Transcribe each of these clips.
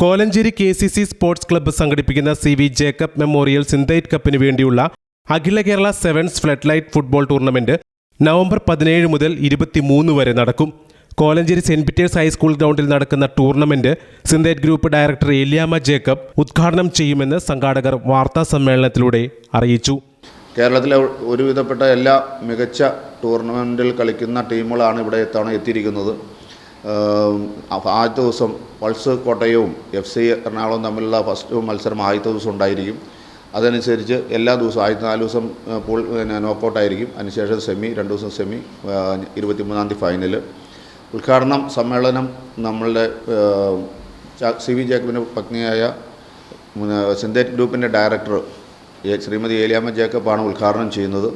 Kolenchery K C C sports club സംഘടിപ്പിക്കുന്ന C V Jacob memorial Synthite കപ്പിന് വേണ്ടിയുള്ള അഖില Kerala sevens flood light football tournament November പതിനേഴ് മുതൽ ഇരുപത്തിമൂന്ന് വരെ നടക്കും. കോലഞ്ചേരി സെന്റ് പീറ്റേഴ്സ് ഹൈസ്കൂൾ ഗ്രൗണ്ടിൽ നടക്കുന്ന tournament Synthite group director Eliamma Jacob ഉദ്ഘാടനം ചെയ്യുമെന്ന് സംഘാടകർ വാർത്താ സമ്മേളനത്തിലൂടെ അറിയിച്ചു. കേരളത്തിലെ ഒരുവിധപ്പെട്ട എല്ലാ മികച്ച ടൂർണമെന്റിൽ കളിക്കുന്ന ടീമുകളാണ് ഇവിടെ എത്താണ് എത്തിയിരിക്കുന്നത്. ആദ്യത്തെ ദിവസം പൾസ് കോട്ടയവും എഫ് സി എറണാകുളവും തമ്മിലുള്ള ഫസ്റ്റ് മത്സരം ആദ്യത്തെ ദിവസം ഉണ്ടായിരിക്കും. അതനുസരിച്ച് എല്ലാ ദിവസവും ആദ്യത്തെ നാല് ദിവസം പൂൾ പിന്നെ നോക്കൗട്ടായിരിക്കും അതിനുശേഷം സെമി രണ്ട് ദിവസം സെമി ഇരുപത്തിമൂന്നാം തീയതി ഫൈനൽ ഉദ്ഘാടനം സമ്മേളനം നമ്മളുടെ സി വി ജേക്കബിന്റെ പത്നിയായ സിന്തറ്റിക് ഗ്രൂപ്പിന്റെ ഡയറക്ടർ ശ്രീമതി ഏലിയാമ്മ ജേക്കബാണ് ഉദ്ഘാടനം ചെയ്യുന്നത്.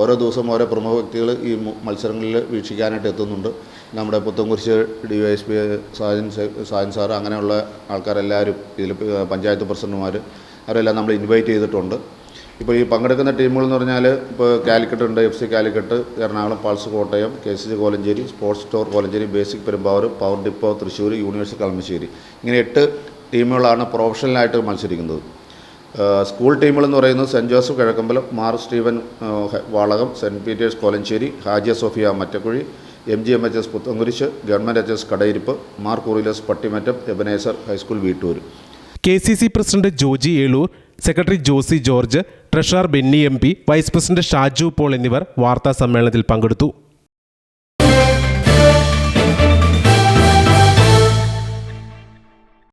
ഓരോ ദിവസം ഓരോ പ്രമുഖ വ്യക്തികൾ ഈ മത്സരങ്ങളിൽ വീക്ഷിക്കാനായിട്ട് എത്തുന്നുണ്ട്. നമ്മുടെ Puthencruz D Y S P Sajan Sajan sir അങ്ങനെയുള്ള ആൾക്കാരെല്ലാവരും ഇതിൽ പഞ്ചായത്ത് പ്രസിഡന്റുമാർ അവരെല്ലാം നമ്മൾ ഇൻവൈറ്റ് ചെയ്തിട്ടുണ്ട്. ഇപ്പോൾ ഈ പങ്കെടുക്കുന്ന ടീമുകൾ എന്ന് പറഞ്ഞാൽ ഇപ്പോൾ കാലിക്കറ്റ് ഉണ്ട് F C Calicut Ernakulam Paul's Kottayam K C C Kolenchery sports store Kolenchery basic Perumbavoor power depot Thrissur university Kalamassery. ഇങ്ങനെ എട്ട് ടീമുകളാണ് പ്രൊഫഷണലായിട്ട് മത്സരിക്കുന്നത്. സ്കൂൾ ടീമുകളെന്ന് പറയുന്നത് saint Joseph Kizhakkambalam Mar Steven Valakom saint Peter's Kolenchery Hajiya Sophia Mattakuzhi M G M H S Puthencruz government H S Kadayiruppu Mar Kurilos Pattimattam Ebenezer high school Veettoor. K C C president Joji Eloor secretary Josy George treasurer Benny M vice president Shaju Paul എന്നിവർ വാർത്താ സമ്മേളനത്തിൽ പങ്കെടുത്തു.